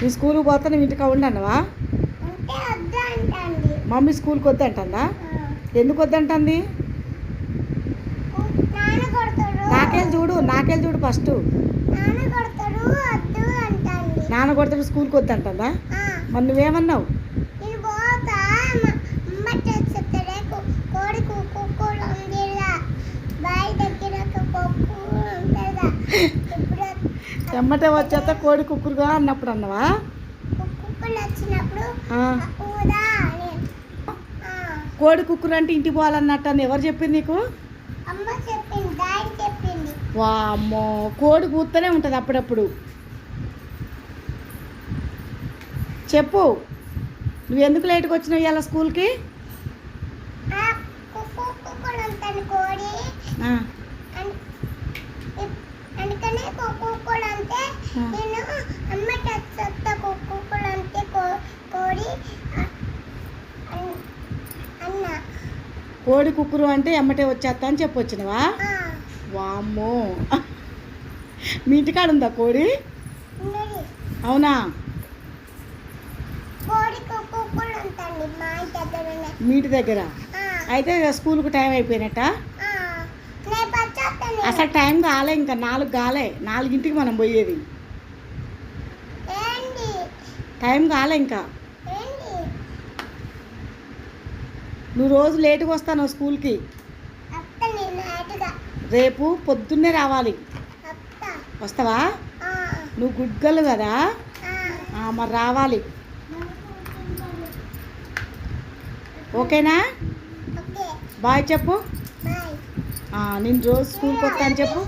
నీ స్కూల్కి పోతే నువ్వు ఇంటికి అంటండి మమ్మీ స్కూల్కి వద్దంటుందా? ఎందుకు వద్దంటుంది? నాకెళ్ళి చూడు నాకెళ్ళి చూడు ఫస్ట్. నాన్న కొడతాడు స్కూల్కి వద్దంటుందా? మరి నువ్వేమన్నావు? ఎమ్మటే వచ్చేస్తా కోడి కుక్కురుగా అన్నప్పుడు అన్నవా? కోడి కుక్కురు అంటే ఇంటికి పోవాలన్నట్టు అని ఎవరు చెప్పింది నీకు? వామ్మో కోడి కూస్తూనే ఉంటుంది అప్పుడప్పుడు. చెప్పు నువ్వు ఎందుకు లేట్కి వచ్చినావు ఇవాళ స్కూల్కి? కోడి. అందుకనే కుక్కు కూడా అంటే. నేను అమ్మ చెత్త కుక్కు కూడా అంటే కోడి అన్న. కోడి కుక్కురు అంటే ఎమ్మటే వచ్చేస్తా అని చెప్పొచ్చినవా వామ్మో. మీ ఇంటికాడ ఉందా కోడి. అవునా? మా ఇంటి దగ్గర? అయితే స్కూల్కి టైం అయిపోయినట్ట? అసలు టైం కాలే ఇంకా నాలుగు కాలే. నాలుగింటికి మనం పోయేది. టైం కాలే ఇంకా. నువ్వు రోజు లేటుగా వస్తాను స్కూల్కి. రేపు పొద్దున్నే రావాలి. వస్తావా? నువ్వు గుడ్గలు కదా? మరి రావాలి. ఓకేనా? బాయ్ చెప్పు. నేను రోజు స్కూల్కి వస్తాను చెప్పు.